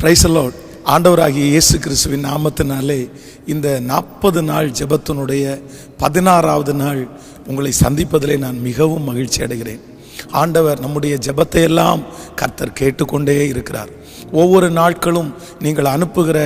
பிரைசலோட் ஆண்டவராகிய இயேசு கிறிஸ்துவின் நாமத்தினாலே இந்த நாற்பது நாள் ஜபத்தினுடைய பதினாறாவது நாள் உங்களை சந்திப்பதிலே நான் மிகவும் மகிழ்ச்சி அடைகிறேன். ஆண்டவர் நம்முடைய ஜெபத்தை எல்லாம் கர்த்தர் கேட்டுக்கொண்டே இருக்கிறார். ஒவ்வொரு நாட்களும் நீங்கள் அனுப்புகிற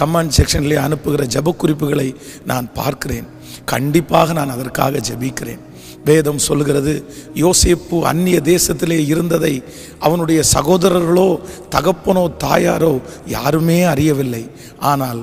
கமெண்ட் செக்ஷன்லேயே அனுப்புகிற ஜெப குறிப்புகளை நான் பார்க்கிறேன். கண்டிப்பாக நான் அதற்காக ஜெபிக்கிறேன். வேதம் சொல்கிறது யோசேப்பு அந்நிய தேசத்திலே இருந்ததை அவனுடைய சகோதரர்களோ தகப்பனோ தாயாரோ யாருமே அறியவில்லை. ஆனால்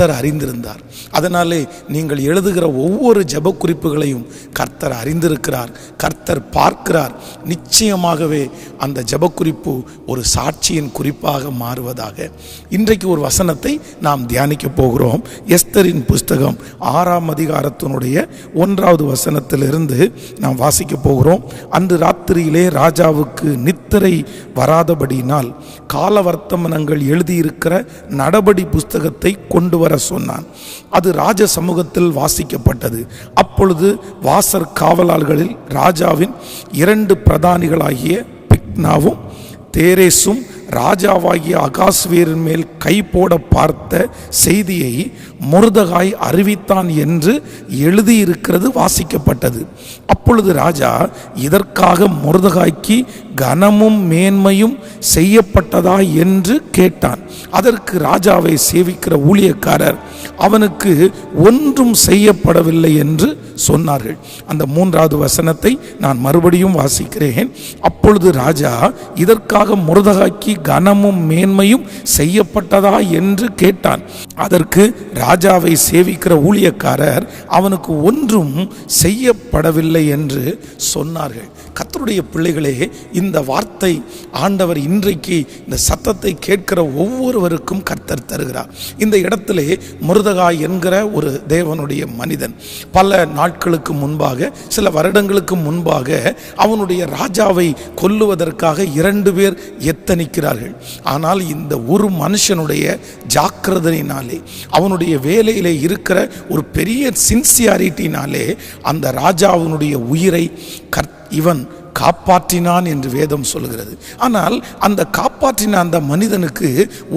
கர்த்தர் அறிந்திருந்தார். அதனாலே நீங்கள் எழுதுகிற ஒவ்வொரு ஜெப குறிப்புகளையும் கர்த்தர் அறிந்திருக்கிறார் கர்த்தர் பார்க்கிறார். நிச்சயமாகவே அந்த ஜெப குறிப்பு ஒரு சாட்சியின் குறிப்பாக மாறுவதாக. இன்றைக்கு ஒரு வசனத்தை நாம் தியானிக்க போகிறோம். எஸ்தரின் புஸ்தகம் ஆறாம் அதிகாரத்தினுடைய ஒன்றாவது வசனத்திலிருந்து நாம் வாசிக்க போகிறோம். அன்று ராத்திரியிலே ராஜாவுக்கு நித்திரை வராதபடியினால் காலவர்த்தமனங்கள் எழுதியிருக்கிற நடபடி புஸ்தகத்தை கொண்டு வர சொன்னான். அது ராஜ சமூகத்தில் வாசிக்கப்பட்டது. அப்பொழுது வாசர் காவலாளர்களில் ராஜாவின் இரண்டு பிரதானிகளாகிய பிக்னாவும் தேரேசும் ராஜாவாகிய அகாஸ்வேரின் மேல் கை போட பார்த்த செய்தியை முருதகாய் அறிவித்தான் என்று எழுதியிருக்கிறது வாசிக்கப்பட்டது. அப்பொழுது ராஜா இதற்காக முருதகாய்க்கு கனமும் மேன்மையும் செய்யப்பட்டதா? என்று கேட்டான். அதற்கு ராஜாவை சேவிக்கிற ஊழியக்காரர் அவனுக்கு ஒன்றும் செய்யப்படவில்லை என்று சொன்னார்கள். அந்த மூன்றாவது வசனத்தை நான் மறுபடியும் வாசிக்கிறேன். அப்பொழுது ராஜா இதற்காக முருதகாய்க்கு கனமும் மேன்மையும் செய்யப்பட்டதா என்று கேட்டான். அதற்கு ராஜாவை சேவிக்கிற ஊழியக்காரர் அவனுக்கு ஒன்றும் செய்யப்படவில்லை என்று சொன்னார்கள். கர்த்தருடைய பிள்ளைகளே இந்த வார்த்தை ஆண்டவர் இன்றைக்கு இந்த சத்தத்தை கேட்கிற ஒவ்வொருவருக்கும் கர்த்தர் தருகிறார். இந்த இடத்திலே முருதகாய் என்கிற ஒரு தேவனுடைய மனிதன் பல நாட்களுக்கு முன்பாக சில வருடங்களுக்கு முன்பாக அவனுடைய ராஜாவை கொல்லுவதற்காக இரண்டு பேர் எத்தனிக்கிறார் இருக்கிறார்கள் ஆனால் இந்த ஒரு மனுஷனுடைய ஜாக்கிரதையினாலே அவனுடைய வேலையில் இருக்கிற ஒரு பெரிய சின்சியாரிட்டினாலே அந்த ராஜாவினுடைய உயிரை கற் இவன் காப்பாற்றினான் என்று வேதம் சொல்கிறது ஆனால் அந்த காப்பாற்றின அந்த மனிதனுக்கு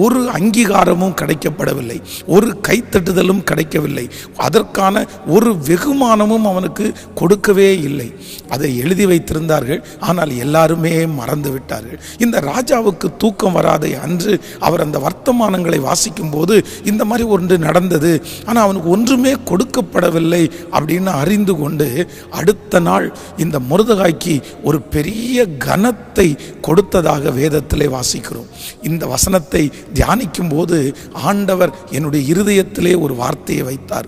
ஒரு அங்கீகாரமும் கிடைக்கப்படவில்லை. ஒரு கைத்தட்டுதலும் கிடைக்கவில்லை. அதற்கான ஒரு வெகுமானமும் அவனுக்கு கொடுக்கவே இல்லை. அதை எழுதி வைத்திருந்தார்கள். ஆனால் எல்லாருமே மறந்து விட்டார்கள். இந்த ராஜாவுக்கு தூக்கம் வராத அன்று அவர் அந்த வர்த்தமானங்களை வாசிக்கும் போது இந்த மாதிரி ஒன்று நடந்தது. ஆனால் அவனுக்கு ஒன்றுமே கொடுக்கப்படவில்லை அப்படின்னு அறிந்து கொண்டு அடுத்த நாள் இந்த முருதகாய்க்கு ஒரு பெரிய கனத்தை கொடுத்ததாக வேதத்திலே வாசிக்கிறோம். இந்த வசனத்தை தியானிக்கும் போது ஆண்டவர் என்னுடைய இருதயத்திலே ஒரு வார்த்தையை வைத்தார்.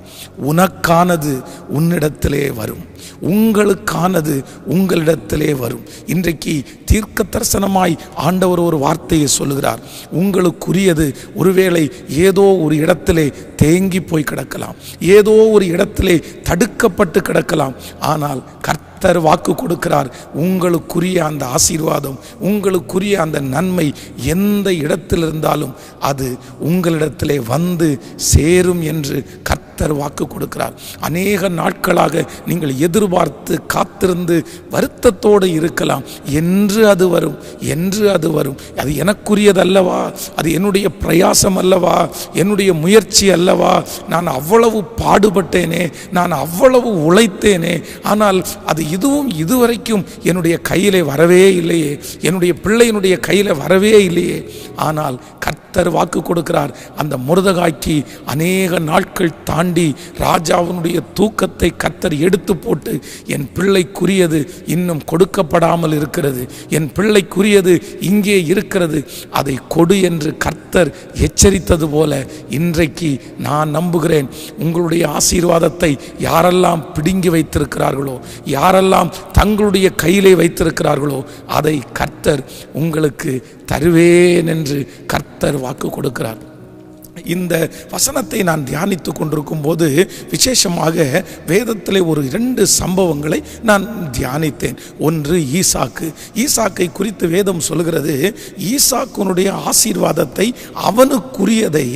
உனக்கானது உன்னிடத்திலே வரும். உங்களுக்கானது உங்களிடத்திலே வரும். இன்றைக்கு தீர்க்க தரிசனமாய் ஆண்டவர் ஒரு வார்த்தையை சொல்லுகிறார். உங்களுக்குரியது ஒருவேளை ஏதோ ஒரு இடத்திலே தேங்கி போய் கிடக்கலாம். ஏதோ ஒரு இடத்திலே தடுக்கப்பட்டு கிடக்கலாம். ஆனால் கர்த்தர் வாக்கு கொடுக்கிறார். உங்களுக்குரிய அந்த ஆசீர்வாதம் உங்களுக்குரிய அந்த நன்மை எந்த இடத்தில் இருந்தாலும் அது உங்களிடத்திலே வந்து சேரும் என்று கர்த்தர் வாக்கு கொடுக்கிறார். அநேக நாட்களாக நீங்கள் எதிர்பார்த்து காத்திருந்து வருத்தத்தோடு இருக்கலாம். என்று அது வரும் என்று அது வரும். அது எனக்குரியது அல்லவா அது என்னுடைய பிரயாசம் அல்லவா என்னுடைய முயற்சி அல்லவா? நான் அவ்வளவு பாடுபட்டேனே நான் அவ்வளவு உழைத்தேனே ஆனால் அது இதுவும் இதுவரைக்கும் என்னுடைய கையிலே வரவே இல்லையே. என்னுடைய பிள்ளையினுடைய கையில் வரவே இல்லையே. ஆனால் கர்த்தர் வாக்கு கொடுக்கிறார். அந்த முருதகாய்க்கு அநேக நாட்கள் தாண்டி ராஜாவினுடைய தூக்கத்தை கர்த்தர் எடுத்து போட்டு என் பிள்ளைக்குரியது இன்னும் கொடுக்கப்படாமல் இருக்கிறது. என் பிள்ளைக்குரியது இங்கே இருக்கிறது. அதை கொடு என்று கர்த்தர் எச்சரித்தது போல இன்றைக்கு நான் நம்புகிறேன். உங்களுடைய ஆசீர்வாதத்தை யாரெல்லாம் பிடுங்கி வைத்திருக்கிறார்களோ யாரெல்லாம் தங்களுடைய கையிலே வைத்திருக்கிறார்களோ அதை கர்த்தர் உங்களுக்கு தருவேன் என்று கர்த்தர் வாக்கு கொடுக்கிறார். இந்த வசனத்தை நான் தியானித்து கொண்டிருக்கும் போது விசேஷமாக வேதத்திலே ஒரு இரண்டு சம்பவங்களை நான் தியானித்தேன். ஒன்று ஈசாக்கு. ஈசாக்கை குறித்து வேதம் சொல்கிறது ஈசாக்குனுடைய ஆசீர்வாதத்தை அவனுக்குரியதை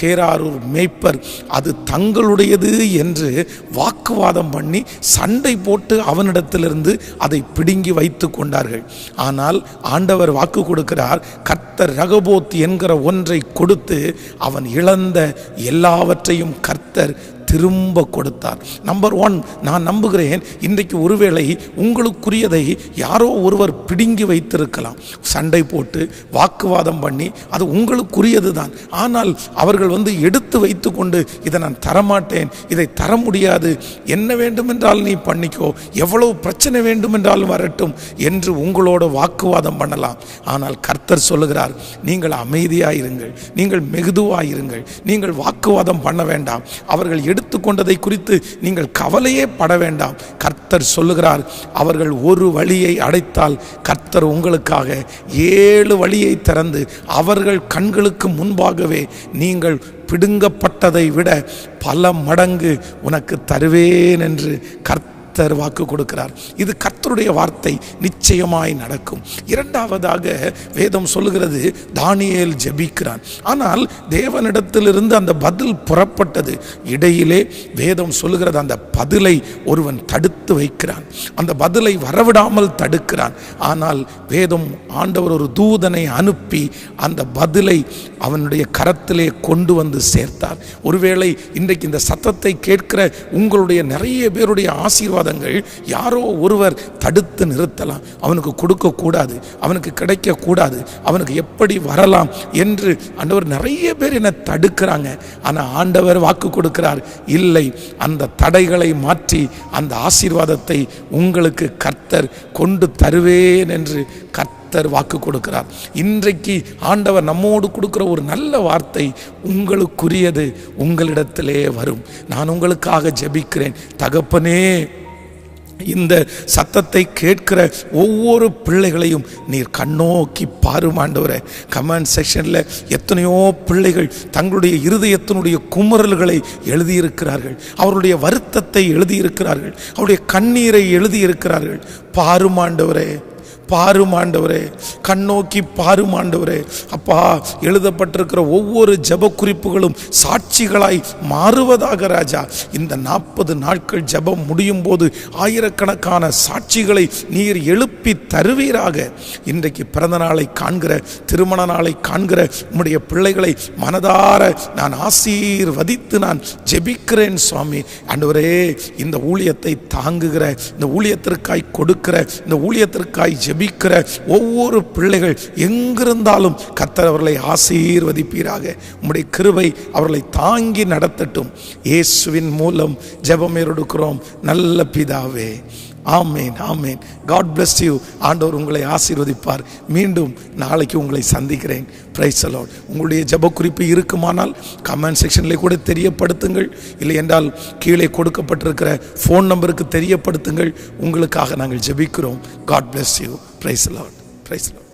கேராரூர் மேய்ப்பர் அது தங்களுடையது என்று வாக்குவாதம் பண்ணி சண்டை போட்டு அவனிடத்திலிருந்து அதை பிடுங்கி வைத்து கொண்டார்கள். ஆனால் ஆண்டவர் வாக்கு கொடுக்கிறார் கர்த்தர் ரகபோத் என்கிற ஒன்றை கொடுத்து அவன் இழந்த எல்லாவற்றையும் கர்த்தர் திரும்ப கொடுத்தார். நம்பர் ஒன் நான் நம்புகிறேன் இன்றைக்கு ஒருவேளை உங்களுக்குரியதை யாரோ ஒருவர் பிடுங்கி வைத்திருக்கலாம். சண்டை போட்டு வாக்குவாதம் பண்ணி அது உங்களுக்குரியது தான் ஆனால் அவர்கள் வந்து எடுத்து வைத்து கொண்டு இதை நான் தரமாட்டேன் இதை தர முடியாது. என்ன வேண்டுமென்றால் நீ பண்ணிக்கோ. எவ்வளவு பிரச்சனை வேண்டுமென்றாலும் வரட்டும் என்று உங்களோட வாக்குவாதம் பண்ணலாம். ஆனால் கர்த்தர் சொல்லுகிறார் நீங்கள் அமைதியாயிருங்கள். நீங்கள் மெகுதுவாயிருங்கள். நீங்கள் வாக்குவாதம் பண்ண வேண்டாம். அவர்கள் எடு எடுத்துக்கொண்டதை குறித்து நீங்கள் கவலையே பட வேண்டாம். கர்த்தர் சொல்லுகிறார் அவர்கள் ஒரு வழியை அடைத்தால் கர்த்தர் உங்களுக்காக ஏழு வழியை திறந்து அவர்கள் கண்களுக்கு முன்பாகவே நீங்கள் பிடுங்கப்பட்டதை விட பல மடங்கு உனக்கு தருவேன் என்று கர்த்தர் வாக்கு கொடுக்கிறார். இது கர்த்த கர்த்தருடைய வார்த்தை நிச்சயமாய் நடக்கும். இரண்டாவதாக வேதம் சொல்லுகிறது தானியேல் ஜெபிக்கிறான். ஆனால் தேவனிடத்திலிருந்து அந்த பதில் புறப்பட்டது. இடையிலே வேதம் சொல்லுகிறது அந்த பதிலை ஒருவன் தடுத்து வைக்கிறான். அந்த பதிலை வரவிடாமல் தடுக்கிறான். ஆனால் வேதம் ஆண்டவர் ஒரு தூதனை அனுப்பி அந்த பதிலை அவனுடைய கரத்திலே கொண்டு வந்து சேர்த்தார். ஒருவேளை இன்றைக்கு இந்த சத்தத்தை கேட்கிற உங்களுடைய நிறைய பேருடைய ஆசீர்வாதங்கள் யாரோ ஒருவர் தடுத்து நிறுத்தலாம். அவனுக்கு கொடுக்கக்கூடாது அவனுக்கு கிடைக்கக்கூடாது அவனுக்கு எப்படி வரலாம் என்று ஆண்டவர் நிறைய பேர் என்னை தடுக்கிறாங்க. ஆனால் ஆண்டவர் வாக்கு கொடுக்கிறார் இல்லை அந்த தடைகளை மாற்றி அந்த ஆசீர்வாதத்தை உங்களுக்கு கர்த்தர் கொண்டு தருவேன் என்று கர்த்தர் வாக்கு கொடுக்கிறார். இன்றைக்கு ஆண்டவர் நம்மோடு கொடுக்குற ஒரு நல்ல வார்த்தை உங்களுக்குரியது உங்களிடத்திலே வரும். நான் உங்களுக்காக ஜெபிக்கிறேன். தகப்பனே இந்த சத்தத்தை கேட்கிற ஒவ்வொரு பிள்ளைகளையும் நீர் கண்ணோக்கி பாருமாண்டவரை கமெண்ட் செக்ஷனில் எத்தனையோ பிள்ளைகள் தங்களுடைய இருதயத்தினுடைய குமுறல்களை எழுதியிருக்கிறார்கள். அவருடைய வருத்தத்தை எழுதியிருக்கிறார்கள். அவருடைய கண்ணீரை எழுதியிருக்கிறார்கள். பாருமாண்டவரே பாருமாண்டவரே கண்ணோக்கி பாருமாண்டவரே அப்பா எழுதப்பட்டிருக்கிற ஒவ்வொரு ஜெப குறிப்புகளும் சாட்சிகளாய் மாறுவதாக ராஜா. இந்த நாற்பது நாட்கள் ஜெபம் முடியும் போது ஆயிரக்கணக்கான சாட்சிகளை நீர் எழுப்பி தருவீராக. இன்றைக்கு பிறந்த நாளை காண்கிற திருமண நாளை காண்கிற உம்முடைய பிள்ளைகளை மனதார நான் ஆசீர்வதித்து நான் ஜெபிக்கிறேன் சுவாமி. ஆண்டவரே இந்த ஊழியத்தை தாங்குகிற இந்த ஊழியத்திற்காய் கொடுக்கிற இந்த ஊழியத்திற்காய் ஜெபி ஜபிக்கிற ஒவ்வொரு பிள்ளைகள் எங்கிருந்தாலும் கத்தர் அவர்களை ஆசீர்வதிப்பீராக. உம்முடைய கிருபை அவர்களை தாங்கி நடத்தட்டும். இயேசுவின் மூலம் ஜெபம் எடுக்கிறோம் நல்ல பிதாவே ஆமேன் ஆமேன். காட் பிளஸ் யூ ஆண்டவர் உங்களை ஆசீர்வதிப்பார். மீண்டும் நாளைக்கு உங்களை சந்திக்கிறேன். பிரைஸ் அலோட் உங்களுடைய ஜப குறிப்பு இருக்குமானால் கமெண்ட் செக்ஷனில் கூட தெரியப்படுத்துங்கள். இல்லை என்றால் கீழே கொடுக்கப்பட்டிருக்கிற ஃபோன் நம்பருக்கு தெரியப்படுத்துங்கள். உங்களுக்காக நாங்கள் ஜெபிக்கிறோம். God bless you praise a lot praise a lot